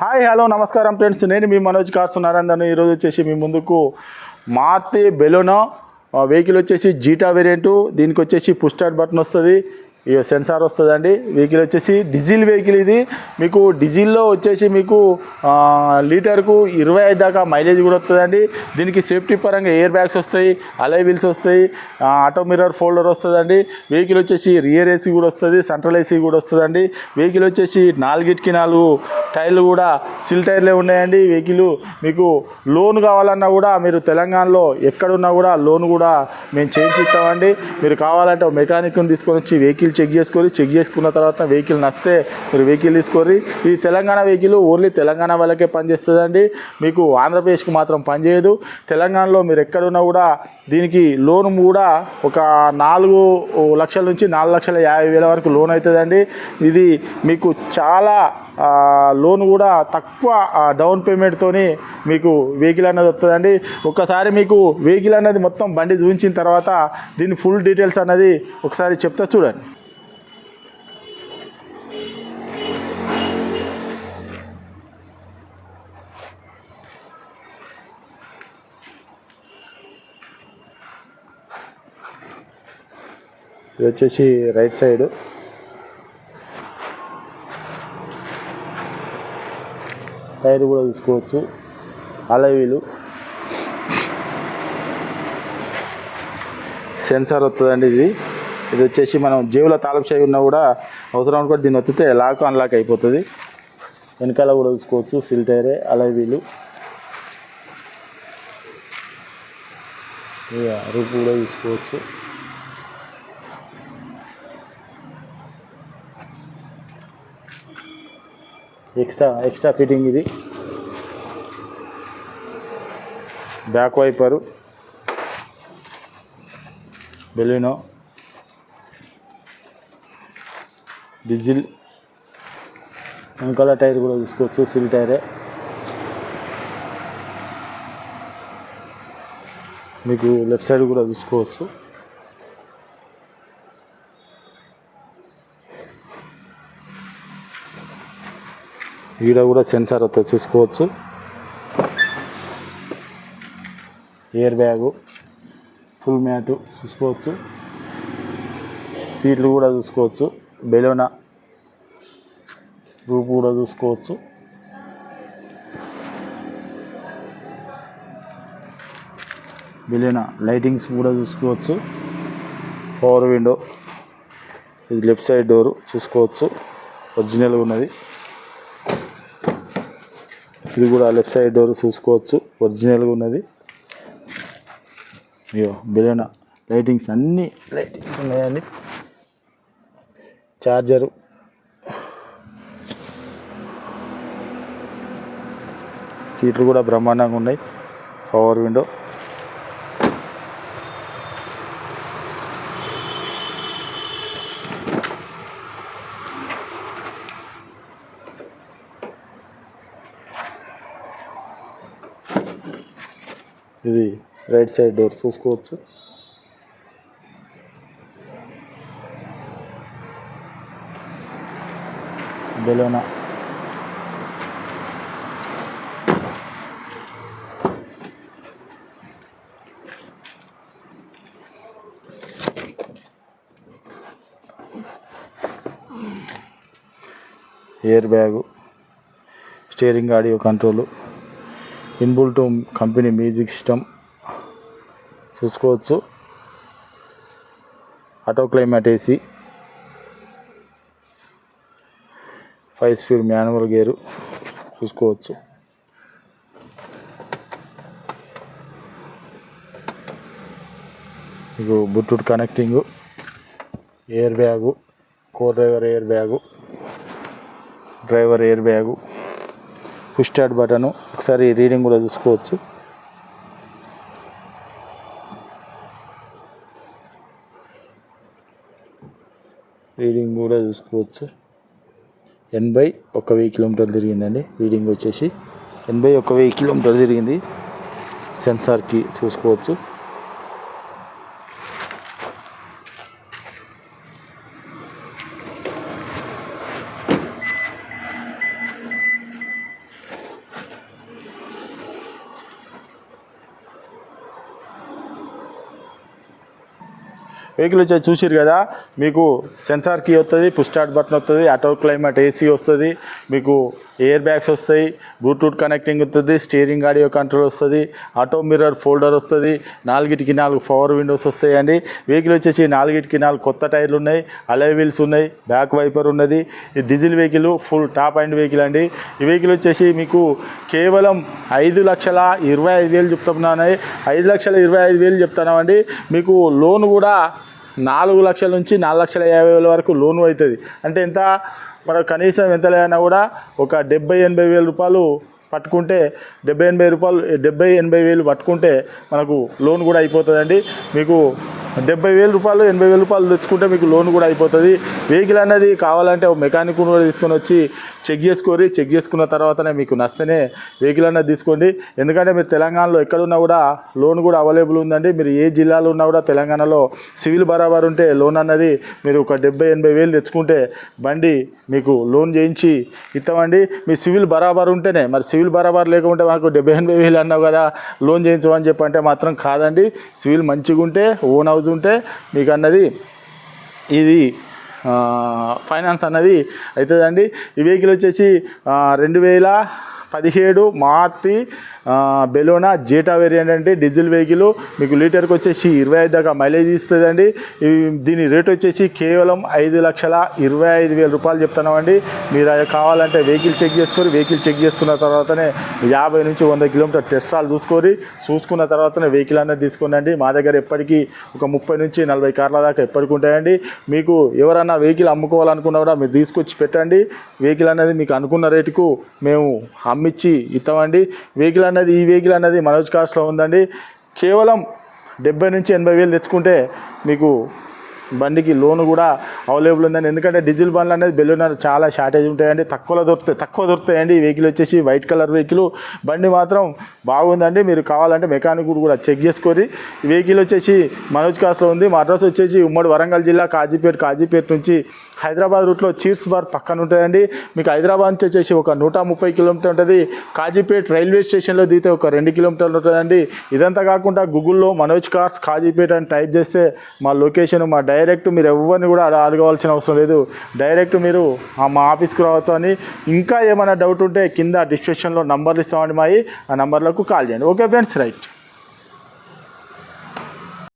Hi hello నమస్కారం friends. నేను మీ Manoj cars Narayana ఈరోజు వచ్చేసి మీ ముందుకు మార్తి బెలోనో వెహికల్ వచ్చేసి జీటా వేరియంటు. దీనికి వచ్చేసి పుష్ బటన్ వస్తుంది. ఇక సెన్సార్ వస్తుందండి. వెహికల్ వచ్చేసి డీజిల్ వెహికల్ ఇది. మీకు డీజిల్లో వచ్చేసి మీకు లీటర్కు ఇరవై ఐదు దాకా మైలేజ్ కూడా వస్తుందండి. దీనికి సేఫ్టీ పరంగా ఎయిర్ బ్యాగ్స్ వస్తాయి అలై వీల్స్ వస్తాయి ఆటో మిర్రర్ ఫోల్డర్ వస్తుందండి. వెహికల్ వచ్చేసి రియర్ ఏసీ కూడా వస్తుంది సెంట్రల్ ఏసీ కూడా వస్తుందండి. వెహికల్ వచ్చేసి నాలుగిటికి నాలుగు టైర్లు కూడా సిల్ టైర్లే ఉన్నాయండి. వెహికల్ మీకు లోన్ కావాలన్నా కూడా మీరు తెలంగాణలో ఎక్కడున్నా కూడా లోన్ కూడా మేము చేయించి ఇస్తామండి. మీరు కావాలంటే మెకానిక్ని తీసుకొని వచ్చి వెహికల్ చెక్ చేసుకొని చెక్ చేసుకున్న తర్వాత వెహికల్ నస్తే మీరు వెహికల్ తీసుకొని ఈ తెలంగాణ వెహికల్ ఓన్లీ తెలంగాణ వాళ్ళకే పనిచేస్తుందండి మీకు ఆంధ్రప్రదేశ్కి మాత్రం పనిచేయదు తెలంగాణలో మీరు ఎక్కడున్నా కూడా దీనికి లోన్ కూడా ఒక నాలుగు లక్షల నుంచి నాలుగు లక్షల యాభై వేల వరకు లోన్ అవుతుందండి ఇది మీకు చాలా లోన్ కూడా తక్కువ డౌన్ పేమెంట్తోని మీకు వెహికల్ అనేది వస్తుందండి. ఒక్కసారి మీకు వెహికల్ అన్నది మొత్తం బండి చూపించిన తర్వాత దీని ఫుల్ డీటెయిల్స్ అనేది ఒకసారి చెప్తా చూడండి. ఇది వచ్చేసి రైట్ సైడ్. టైర్ కూడా చూసుకోవచ్చు అలవీలు. సెన్సార్ వస్తుందండి ఇది. ఇది వచ్చేసి మనం జేబులో తాలపు చేయి ఉన్నా కూడా అవసరం అనుకోండి దీన్ని వత్తితే లాక్ అన్లాక్ అయిపోతుంది. వెనకాల కూడా చూసుకోవచ్చు సిల్ టైరే అలవీలు. ఇక రూపు కూడా చూసుకోవచ్చు ఎక్స్ట్రా ఎక్స్ట్రా ఫిట్టింగ్ ఇది. Back wiper. Baleno diesel. వెనకాల టైర్ కూడా చూసుకోవచ్చు సిల్ టైరే. మీకు లెఫ్ట్ సైడ్ కూడా చూసుకోవచ్చు. ఈడ కూడా సెన్సార్ వస్తుంది చూసుకోవచ్చు. ఎయిర్ బ్యాగు ఫుల్ మ్యాటు చూసుకోవచ్చు. సీట్లు కూడా చూసుకోవచ్చు. బెలూనా రూపు కూడా చూసుకోవచ్చు. బెలూనా లైటింగ్స్ కూడా చూసుకోవచ్చు. పవర్ విండో ఇది లెఫ్ట్ సైడ్ డోరు చూసుకోవచ్చు. ఒరిజినల్గా ఉన్నది. ఇది కూడా లెఫ్ట్ సైడ్ డోర్ చూసుకోవచ్చు. ఒరిజినల్గా ఉన్నది. అయ్యో బెలూనా లైటింగ్స్ అన్నీ లైటింగ్స్ ఉన్నాయండి. చార్జరు సీట్లు కూడా బ్రహ్మాండంగా ఉన్నాయి. పవర్ విండో ఇది రైట్ సైడ్ డోర్ చూసుకోవచ్చు. Baleno. Air bag steering audio control. Inbuilt company music system చూసుకోవచ్చు. Auto climate AC five speed manual gear చూసుకోవచ్చు. మీకు Bluetooth connecting air bag co driver air bag driver air bag push start button ఒకసారి reading కూడా చూసుకోవచ్చు. Reading కూడా చూసుకోవచ్చు. ఎనభై ఒక వెయ్యి కిలోమీటర్లు తిరిగిందండి. రీడింగ్ వచ్చేసి ఎనభై ఒక వెయ్యి కిలోమీటర్లు తిరిగింది. సెన్సార్కి చూసుకోవచ్చు. వెహికల్ వచ్చి చూసిరు కదా మీకు సెన్సార్ కీ వస్తుంది పుష్ స్టార్ట్ బటన్ వస్తుంది ఆటో క్లైమేట్ ఏసీ వస్తుంది మీకు ఎయిర్ బ్యాగ్స్ వస్తాయి బ్లూటూత్ కనెక్టింగ్ వస్తుంది స్టీరింగ్ ఆడియో కంట్రోల్ వస్తుంది ఆటో మిర్రర్ ఫోల్డర్ వస్తుంది నాలుగిటికి నాలుగు పవర్ విండోస్ వస్తాయండి వెహికల్ వచ్చేసి నాలుగిటికి నాలుగు కొత్త టైర్లు ఉన్నాయి అలై వీల్స్ ఉన్నాయి బ్యాక్ వైపర్ ఉన్నది. ఇది diesel vehicle full top end vehicle అండి. ఈ వెహికల్ వచ్చేసి మీకు కేవలం ఐదు లక్షల ఇరవై ఐదు వేలు చెప్తున్నాను. ఐదు లక్షల ఇరవై ఐదు వేలు చెప్తున్నామండి. మీకు లోన్ కూడా నాలుగు లక్షల నుంచి నాలుగు లక్షల యాభై వేల వరకు లోన్ అవుతుంది. అంటే ఎంత? మనకు కనీసం ఎంత లేదన్నా కూడా ఒక డెబ్బై ఎనభై వేల రూపాయలు పట్టుకుంటే డెబ్బై ఎనభై రూపాయలు డెబ్బై ఎనభై వేలు పట్టుకుంటే మనకు లోన్ కూడా అయిపోతుందండి. మీకు డెబ్బై వేల రూపాయలు ఎనభై వేల రూపాయలు తెచ్చుకుంటే మీకు లోన్ కూడా అయిపోతుంది. వెహికల్ అనేది కావాలంటే ఒక మెకానిక్ కూడా తీసుకొని వచ్చి చెక్ చేసుకోరి. చెక్ చేసుకున్న తర్వాతనే మీకు నచ్చనే వెహికల్ అనేది తీసుకోండి. ఎందుకంటే మీరు తెలంగాణలో ఎక్కడున్నా కూడా లోన్ కూడా అవైలబుల్ ఉందండి. మీరు ఏ జిల్లాలో ఉన్నా కూడా తెలంగాణలో సివిల్ బరాబర్ ఉంటే లోన్ అన్నది మీరు ఒక డెబ్బై ఎనభై వేలు తెచ్చుకుంటే బండి మీకు లోన్ చేయించి ఇస్తామండి. మీ సివిల్ బరాబర్ ఉంటేనే మరి సివిల్ బరాబర్ లేకుంటే మాకు డెబ్బై ఎనభై వేలు అన్నావు కదా లోన్ చేయించమని చెప్పంటే మాత్రం కాదండి. సివిల్ మంచిగా ఉంటే ఓన్ హౌస్ ఉంటే మీకు అన్నది ఇది ఫైనాన్స్ అన్నది అవుతుందండి ఈ వెహికల్ వచ్చేసి రెండు వేల పదిహేడు మార్తి బెలోనా జీటా వేరియంట్ అండి. డీజిల్ వెహికల్ మీకు లీటర్కి వచ్చేసి ఇరవై ఐదు దాకా మైలేజ్ ఇస్తుందండి. దీని రేట్ వచ్చేసి కేవలం ఐదు లక్షల ఇరవై ఐదు వేల రూపాయలు చెప్తున్నామండి. మీరు అది కావాలంటే వెహికల్ చెక్ చేసుకొని వెహికల్ చెక్ చేసుకున్న తర్వాతనే యాభై నుంచి వంద కిలోమీటర్ టెస్ట్ రాలు చూసుకొని చూసుకున్న తర్వాతనే వెహికల్ అనేది తీసుకునండి. మా దగ్గర ఎప్పటికీ ఒక ముప్పై నుంచి నలభై కార్ల దాకా ఎప్పటికి ఉంటాయండి. మీకు ఎవరన్నా వెహికల్ అమ్ముకోవాలనుకున్నా కూడా మీరు తీసుకొచ్చి పెట్టండి. వెహికల్ అనేది మీకు అనుకున్న రేటుకు మేము అమ్మిచ్చి ఇస్తామండి. వెహికల్ అనేది ఈ వెహికల్ అనేది మనోజ్ కాస్ట్లో ఉందండి. కేవలం డెబ్బై నుంచి ఎనభై వేలు తెచ్చుకుంటే మీకు బండికి లోన్ కూడా అవైలబుల్ ఉందండి. ఎందుకంటే డీజిల్ బండ్లు అనేది బెలూన్ చాలా షార్టేజ్ ఉంటాయండి. తక్కువలో దొరుకుతాయి తక్కువ దొరుకుతాయండి. ఈ వెహికల్ వచ్చేసి వైట్ కలర్ వెహికల్. బండి మాత్రం బాగుందండి. మీరు కావాలంటే మెకానిక్ కూడా చెక్ చేసుకొని. వెహికల్ వచ్చేసి మనోజ్ కాస్లో ఉంది. మా అడ్రస్ వచ్చేసి ఉమ్మడి వరంగల్ జిల్లా కాజీపేట కాజీపేట నుంచి హైదరాబాద్ రూట్లో చీర్స్ బార్ పక్కన ఉంటుందండి. మీకు హైదరాబాద్ నుంచి వచ్చేసి ఒక నూట ముప్పై కిలోమీటర్ ఉంటుంది. కాజీపేట్ రైల్వే స్టేషన్లో దిగితే ఒక రెండు కిలోమీటర్లు ఉంటుందండి. ఇదంతా కాకుండా గూగుల్లో మనోజ్ కార్స్ కాజీపేట అని టైప్ చేస్తే మా లొకేషన్ మా డైరెక్ట్ మీరు ఎవరిని కూడా అడగవలసిన అవసరం లేదు. డైరెక్ట్ మీరు మా ఆఫీస్కి రావచ్చు అని ఇంకా ఏమైనా డౌట్ ఉంటే కింద డిస్క్రిప్షన్లో నంబర్లు ఇస్తామండి మావి ఆ నంబర్లకు కాల్ చేయండి. Okay friends right.